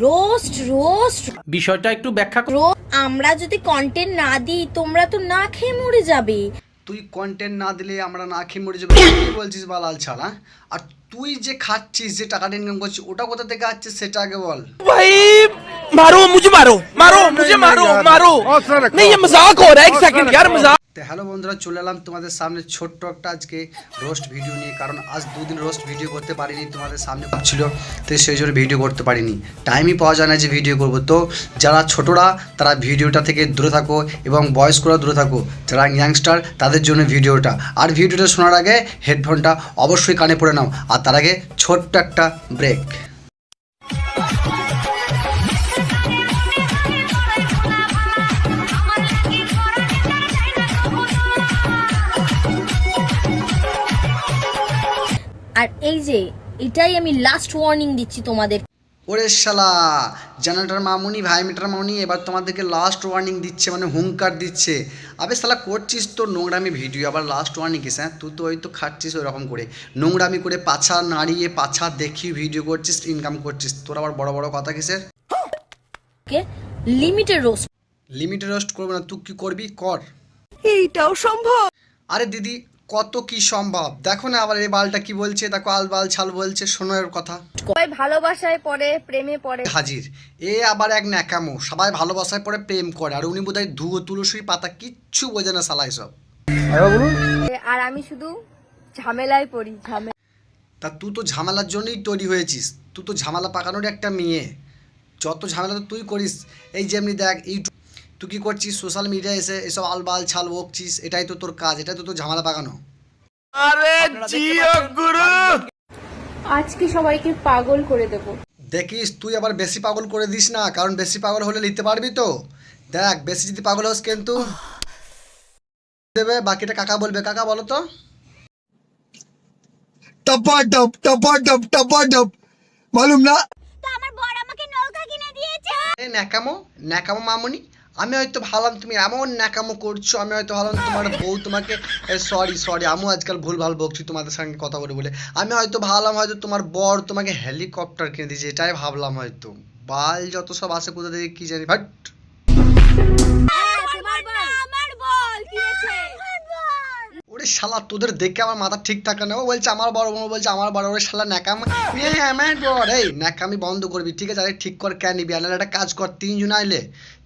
Roast roast বিষয়টা একটু ব্যাখ্যা কর রো আমরা যদি কন্টেন্ট না দিই তোমরা তো না খেয়ে মরে যাবে তুই কন্টেন্ট না দিলে আমরা না খেয়ে মরে যাবো কি বলছিস বালাল ছাড়া আর তুই যে খাচ্ছিস যে টাকাটা ইনকাম করছিস ওটা কোথা থেকে আসছিস সেটা আগে বল भाई मारो मुझे मारो मारो मुझे मारो मारो नहीं ये मजाक हो रहा है एक सेकंड यार मजाक তো হ্যালো বন্ধুরা, চলে এলাম তোমাদের সামনে ছোট্ট একটা আজকে রোস্ট ভিডিও নিয়ে, কারণ আজ দুদিন রোস্ট ভিডিও করতে পারিনি, তোমাদের সামনে ছিল তো সেই জন্য ভিডিও করতে পারিনি। টাইমই পাওয়া যায় না যে ভিডিও করব। তো যারা ছোটরা, তারা ভিডিওটা থেকে দূরে থাকো এবং বয়স্করা দূরে থাকো। যারা ইয়াংস্টার তাদের জন্য ভিডিওটা আর ভিডিওটা শোনার আগে হেডফোনটা অবশ্যই কানে পড়ে নাও। আর তার আগে ছোট্ট একটা ব্রেক আর এই যে এটাই আমি লাস্ট ওয়ার্নিং দিচ্ছি তোমাদের। ওরে শালা জানাটার মামুনি ভাই মিটার মামুনি এবার তোমাদেরকে লাস্ট ওয়ার্নিং দিচ্ছে মানে হুঙ্কার দিচ্ছে। আবে শালা করছিস তো নোংরামি ভিডিও আবার লাস্ট ওয়ার্নিং কিস হ্যাঁ? তুই তো ওই তো খাচ্ছিস ওরকম করে। নোংরামি করে পাছা নাড়িয়ে পাছা দেখিয়ে ভিডিও করছিস ইনকাম করছিস। তোর আবার বড় বড় কথা কিসের? কে? লিমিটেড রোস্ট লিমিটে রোস্ট করব না তুই কি করবি? কর। এইটাও সম্ভব। আরে দিদি কত কি সম্ভব? দেখো না আবার এই বালটা কি বলছে দেখো আল বাল ছাল বলছে শোনো এর কথা। সবাই ভালোবাসায় পড়ে প্রেমে পড়ে। হাজির। এ আবার এক ন্যাকামো সবাই ভালোবাসায় পরে প্রেম করে। আর উনি বোধহয় ধুয়ো তুলসী পাতা কিচ্ছু বোঝে না সালাই সব আর আমি শুধু ঝামেলায় পড়ি ঝামেলা তা তুই তো ঝামেলার জন্যই তৈরি হয়েছিস। তুই তো ঝামেলা পাকানোর একটা মেয়ে। যত ঝামেলা তো তুই করিস এই যেমনি দেখ ইউটিউব তুই কি করছিস সোশ্যাল মিডিয়ায় এসে এসব আলবাল ছাল বকছিস এটাই তো তোর কাজ এটাই তো তোর ঝামেলা পাকানো আরে জিও গুরু আজকে সবাইকে পাগল করে দেব। দেখিস তুই আবার বেশি পাগল করে দিস না কারণ বেশি পাগল হলে নিতে পারবি তো। দেখ বেশি যদি পাগল হোস কিন্তু দেবে বাকিটা কাকা বলবে। কাকা বলো তো। টপা টপ টপা টপ টপা টপ। মালুম না? তো আমার বড় আমাকে নৌকা কিনে দিয়েছে। এ ন্যাকামো ন্যাকামো মামুনি। আমি হয়তো ভাবলাম তুমি এমন ন্যাকামো করছ আমি হয়তো ভাবলাম তোমার বউ তোমাকে সরি সরি আমিও আজকাল ভুল ভালো বকছি তোমাদের সঙ্গে কথা বলে বলে। আমি হয়তো ভাবলাম হয়তো তোমার বর তোমাকে হেলিকপ্টার কিনে দিয়েছে এটাই ভাবলাম হয়তো। বাল যত সব আসে কোথা থেকে কি জানি ভাট ওরে শালা তোদের দেখে আমার মাথা ঠিক থাকে না। ও বলছে আমার বড় বড় বলছে আমার বড় ওরে শালা ন্যাকাম এ, আমার বড় এই ন্যাকামি বন্ধ করবি ঠিক আছে? আরে ঠিক কর কেন নিবি? আর একটা কাজ কর তিনজন আইলে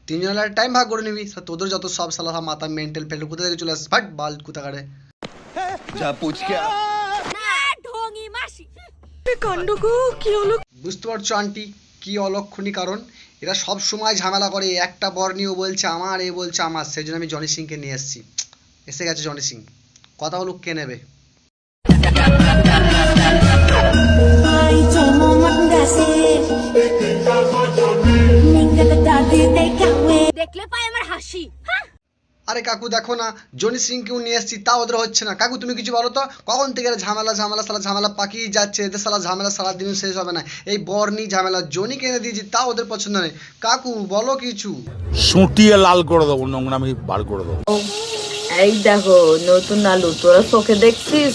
তিনজনের টাইম ভাগ করে নিবি। তোদের যত সব সালা মাথা মেন্টাল ফেল কোথা থেকে চলে আসিস ভাট বাল কোথাকারে। যা পুচকে। কি হলো? বুঝতে পারছ আন্টি কি অলক্ষণী কারণ? এরা সব সময় ঝামেলা করে। একটা বর ও বলছে আমার এ বলছে আমার। সেই জন্য আমি জনি সিংকে নিয়ে এসেছি। এসে গেছে জনি সিং কথা হলো কে নেবে। দেখলে পাই আমার হাসি। আরে কাকু দেখো না জনি সিংকেও নিয়ে এসেছি তা ওদের হচ্ছে না। কাকু তুমি কিছু বলো তো কখন থেকে ঝামেলা ঝামেলা সালা ঝামেলা পাকিয়ে যাচ্ছে? এদের সালা ঝামেলা সারা দিন শেষ হবে না। এই বর নিয়ে ঝামেলা জনি কিনে দিয়েছি তা ওদের পছন্দ নেই। কাকু বলো কিছু। সুটিয়ে লাল করে দেবো নোংরামি বার করে দেবো। এই দেখো নতুন আলু তোরা চোখে দেখছিস?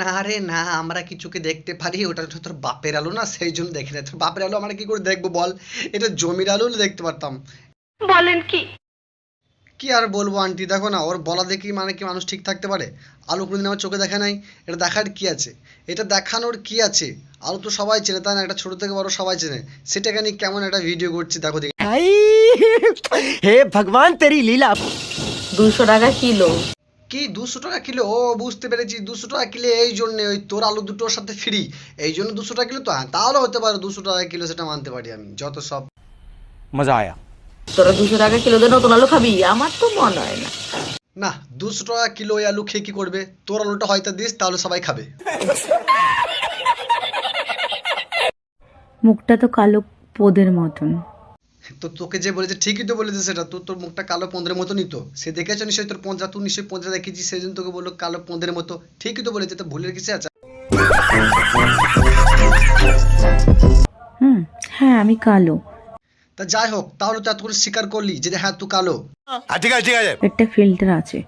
না রে না আমরা কিছুকে দেখতে পারি ওটা তো তোর বাপের আলু না সেই জন্য দেখি না। তোর বাপের আলু আমরা কি করে দেখব বল? এটা জমির আলু দেখতে পারতাম। বলেন কি? কি আর বলব আন্টি? দেখো না ওর বলা দেখি মানে কি মানুষ ঠিক থাকতে পারে? আলু কোনোদিন আমার চোখে দেখা নাই এটা দেখার কি আছে? এটা দেখানোর কি আছে? আলু তো সবাই চেনে তাই না? একটা ছোট থেকে বড় সবাই চেনে। সেটাকে নিয়ে কেমন একটা ভিডিও করছি দেখো দেখি। হে ভগবান তেরি লীলা। দুশো টাকা কিলো। কি দুশো টাকা কিলো? ও বুঝতে পেরেছি দুশো টাকা কিলো এই জন্যে ওই তোর আলু দুটোর সাথে ফ্রি এই জন্য দুশো টাকা কিলো তো? হ্যাঁ তাহলে হতে পারে দুশো টাকা কিলো সেটা মানতে পারি আমি যত সব। মজা আয়া। তোরা দুশো টাকা কিলো দিয়ে নতুন আলু খাবি? আমার তো মনে হয় না। না দুশো টাকা কিলো আলু খেয়ে কি করবে? তোর আলুটা হয়তো দিস তাহলে সবাই খাবে। মুখটা তো কালো পোদের মতন। তো তোকে যে বলেছে ঠিকই তো বলেছে সেটা। তোর তোর মুখটা কালো পন্দ্রের মতো নিত সে দেখেছ নিশ্চয়ই তোর পঞ্জা তুই নিশ্চয়ই পঞ্জা দেখেছিস সেই জন্য তোকে বলল কালো পন্দ্রের মতো। ঠিকই তো বলেছে তো ভুলের কিছু আছে? হুম হ্যাঁ আমি কালো। তা যাই হোক তাহলে তো এতক্ষণ স্বীকার করলি যে হ্যাঁ তুই কালো। ঠিক আছে ঠিক আছে। একটা ফিল্টার আছে।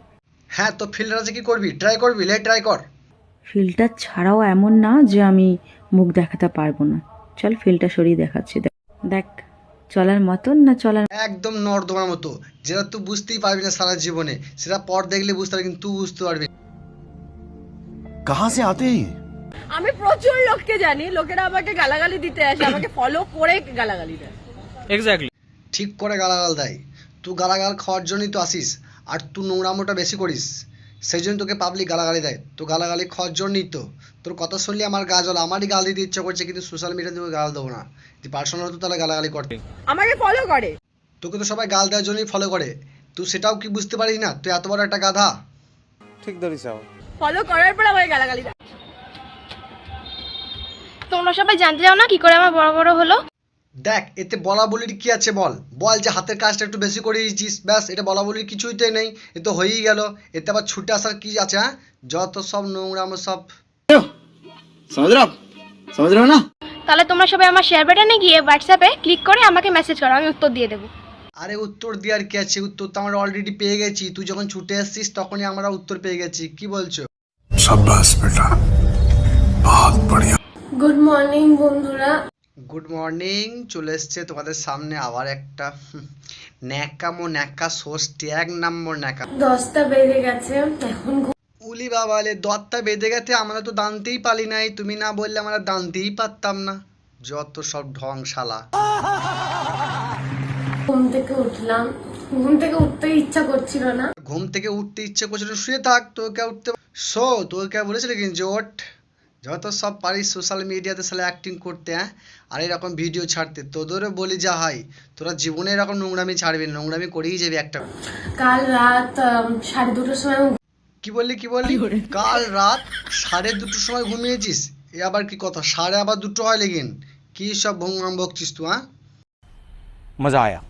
হ্যাঁ তো ফিল্টার আছে কি করবি? ট্রাই করবি? লে ট্রাই কর। ফিল্টার ছাড়াও এমন না যে আমি মুখ দেখাতে পারব না। চল ফিল্টার সরিয়ে দেখাচ্ছি। দেখ চলার মতন না চলার একদম নর্দমার মতো। যেটা তুই বুঝতেই পারবি না সারা জীবনে। সেটা পর দেখলে বুঝতে পারবি কিন্তু তুই বুঝতে পারবি কাহা সে আতে আমি প্রচুর লোককে জানি। লোকেরা আমাকে গালাগালি দিতে আসে। আমাকে ফলো করে গালাগালি দেয়। ঠিক করে গালাগাল দেয়। তুই গালাগাল খাওয়ার জন্যই তো আসিস আর তুই নোংরামোটা বেশি করিস। সেই জন্য তোকে পাবলিক গালাগালি দেয়। তো গালাগালি খাওয়ার জন্যই তো। তোর কথা শুনলে আমার গা জ্বলা। আমারই গাল দিতে ইচ্ছা করছে কিন্তু সোশ্যাল মিডিয়াতে তোকে গাল দেবো না। তুই পার্সোনাল তো তাহলে গালাগালি করতে। আমাকে ফলো করে। তোকে তো সবাই গাল দেওয়ার জন্যই ফলো করে। তুই সেটাও কি বুঝতে পারিস না? তুই এত বড় একটা গাধা। ঠিক ধরিস ফলো করার পর আমাকে গালাগালি দেয়। তোমরা সবাই জানতে চাও না কি করে আমার বড় বড় হলো? দেখ এতে বলা বলির কী আছে বল? বল যে হাতের কাজটা একটু বেশি করে দিয়েছিস ব্যাস এটা বলা বলির কিছুই তো নেই। এ তো হয়েই গেল। এতে আবার ছুটে আসার কী আছে হ্যাঁ? যত সব নোংরা আমার সব না? তাহলে তোমরা সবাই আমার শেয়ার বাটনে গিয়ে হোয়াটসঅ্যাপে ক্লিক করে আমাকে মেসেজ করো আমি উত্তর দিয়ে দেবো। আরে উত্তর দেওয়ার কি আছে? উত্তর তো আমরা অলরেডি পেয়ে গেছি। তুই যখন ছুটে এসছিস তখনই আমরা উত্তর পেয়ে গেছি। কি বলছো? সাব্বাস বেটা। বহুত বড়িয়া। গুড মর্নিং বন্ধুরা। গুড মর্নিং চলে এসছে তোমাদের সামনে আবার একটা ন্যাকামো ন্যাকা সোস্টি এক নম্বর ন্যাকা। দশটা বেজে গেছে এখন উলি বাবালে দত্তা বেঁধে গেছে আমরা তো দানতেই পারি নাই তুমি না বললে আমরা দানতেই পারতাম না। যত সব ঢং শালা ঘুম থেকে উঠলাম ঘুম থেকে উঠতে ইচ্ছা করছিল না। ঘুম থেকে উঠতে ইচ্ছে করছিল শুয়ে থাক তোকে উঠতে শো তোকে বলেছিল কিন্তু ওঠ। যত সব পারিস সোশ্যাল মিডিয়াতে শালা অ্যাক্টিং করতে হ্যাঁ? আর এরকম ভিডিও ছাড়তে। তোদেরও বলি যা হয় তোরা জীবনে এরকম নোংরামি ছাড়বি না নোংরামি করেই যাবি একটা। কাল রাত সাড়ে দুটোর সময় কি বললি কি বললি? কাল রাত সাড়ে দুটোর সময় ঘুমিয়েছিস? এ আবার কি কথা? সাড়ে আবার দুটো হয় লেগিন কি সব ভঙ্গাম বকছিস তুই হ্যাঁ? মজা আয়া।